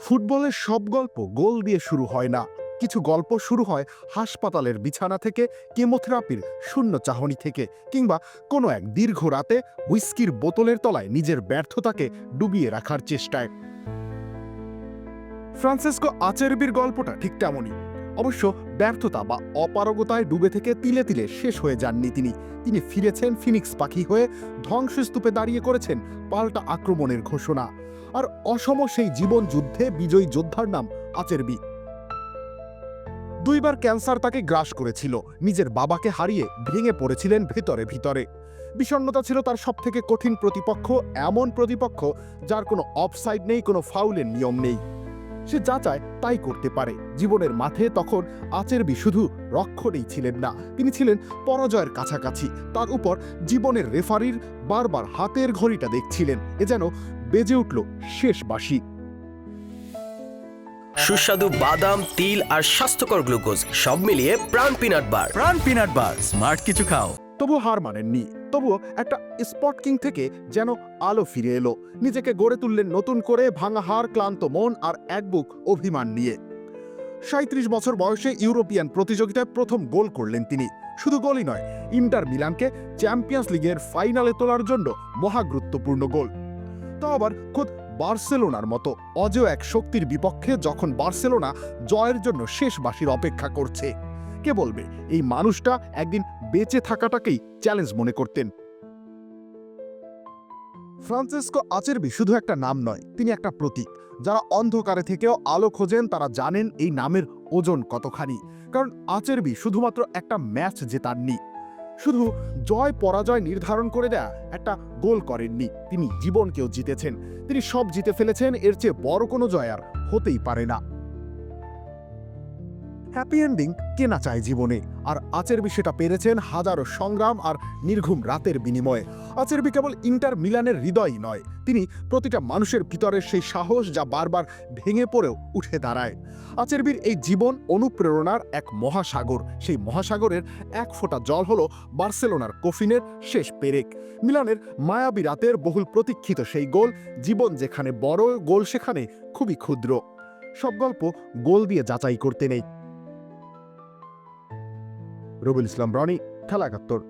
ফুটবলের সব গল্প গোল দিয়ে শুরু হয় না। কিছু গল্প শুরু হয় হাসপাতালের বিছানা থেকে, কেমোথেরাপির শূন্য চাহনি থেকে, কিংবা কোনো এক দীর্ঘ রাতে হুইস্কির বোতলের তলায় নিজের ব্যর্থতাকে ডুবিয়ে রাখার চেষ্টায়। ফ্রান্সিসকো আচেরবির গল্পটা ঠিক তেমনই। অবশ্য ব্যর্থতা বা অপারগতায় ডুবে থেকে তিলে তিলে শেষ হয়ে যাননি তিনি। তিনি ফিরেছেন ফিনিক্স পাখি হয়ে ধ্বংসস্তূপে দাঁড়িয়ে করেছেন পাল্টা আক্রমণের ঘোষণা। আর অসম সেই জীবন যুদ্ধে বিজয়ী যোদ্ধার নাম আচেরবি। দুইবার ক্যান্সার তাকে গ্রাস করেছিল। নিজের বাবাকে হারিয়ে ভেঙে পড়েছিলেন ভিতরে ভিতরে। বিষণ্ণতা ছিল তার সবথেকে কঠিন প্রতিপক্ষ, এমন প্রতিপক্ষ যার কোনো অফসাইড নেই, কোনো ফাউলের নিয়ম নেই। সে যা চায় তাই করতে পারে। জীবনের মাঠে তখন আচেরবি শুধু রক্ষণেই ছিলেন না, তিনি ছিলেন পরাজয়ের কাছাকাছি। তার উপর জীবনের রেফারির বারবার হাতের ঘড়িটা দেখছিলেন। এ যেন বেজে উঠল শেষ বাসি সুস্বাদু বাদাম তিল আর স্বাস্থ্যকর গ্লুকোজ সব মিলিয়ে প্রাণ পিনাট বার। প্রাণ পিনাট বার স্মার্ট কিছু খাও। তবু হার মানেননি। তবুও একটা স্পট কিং থেকে যেন আলো ফিরে এলো। নিজেকে গড়ে তুললেন নতুন করে ভাঙা হার ক্লান্ত মন আর এক বুক অভিমান নিয়ে। সাঁত্রিশ বছর বয়সে ইউরোপিয়ান প্রতিযোগিতায় প্রথম গোল করলেন তিনি। শুধু গোলই নয় ইন্টার মিলানকে চ্যাম্পিয়ন্স লিগের ফাইনালে তোলার জন্য মহা গুরুত্বপূর্ণ গোল। তাও আবার খোদ বার্সেলোনার মতো অজেয় এক শক্তির বিপক্ষে যখন বার্সেলোনা জয়ের জন্য শেষ বাসির অপেক্ষা করছে। কে বলবে, এই মানুষটা একদিন বেঁচে থাকাটাকেই চ্যালেঞ্জ মনে করতেন। ফ্রান্সিসকো আচেরবি শুধু একটা নাম নয়, তিনি একটা প্রতীক। যারা অন্ধকারে থেকেও আলো খোঁজেন, তারা জানেন এই নামের ওজন কতখানি। কারণ আচেরবি শুধুমাত্র একটা ম্যাচ জেতাননি। শুধু জয় পরাজয় নির্ধারণ করে দেয়া একটা গোল করেননি। তিনি জীবনকেও জিতেছেন। তিনি সব জিতে ফেলেছেন, এর চেয়ে বড় কোনো জয় আর হতেই পারে না। হ্যাপি এন্ডিং কে না চায় জীবনে। আর আচেরবি সেটা পেরেছেন হাজারো সংগ্রাম আর নির্ঘুম রাতের বিনিময়ে। আচেরবি কেবল ইন্টার মিলানের হৃদয়ই নয়, তিনি প্রতিটা মানুষের ভিতরের সেই সাহস যা বারবার ভেঙে পড়েও উঠে দাঁড়ায়। আচেরবির এই জীবন অনুপ্রেরণার এক মহাসাগর। সেই মহাসাগরের এক ফোঁটা জল হলো বার্সেলোনার কফিনের শেষ পেরেক। মিলানের মায়াবী রাতের বহুল প্রতীক্ষিত সেই গোল, জীবন যেখানে বড়, গোল সেখানে খুবই ক্ষুদ্র। সব গল্প গোল দিয়ে যাচাই করতে নেই। রবিল ইসলাম রনি খেলা একাত্তর।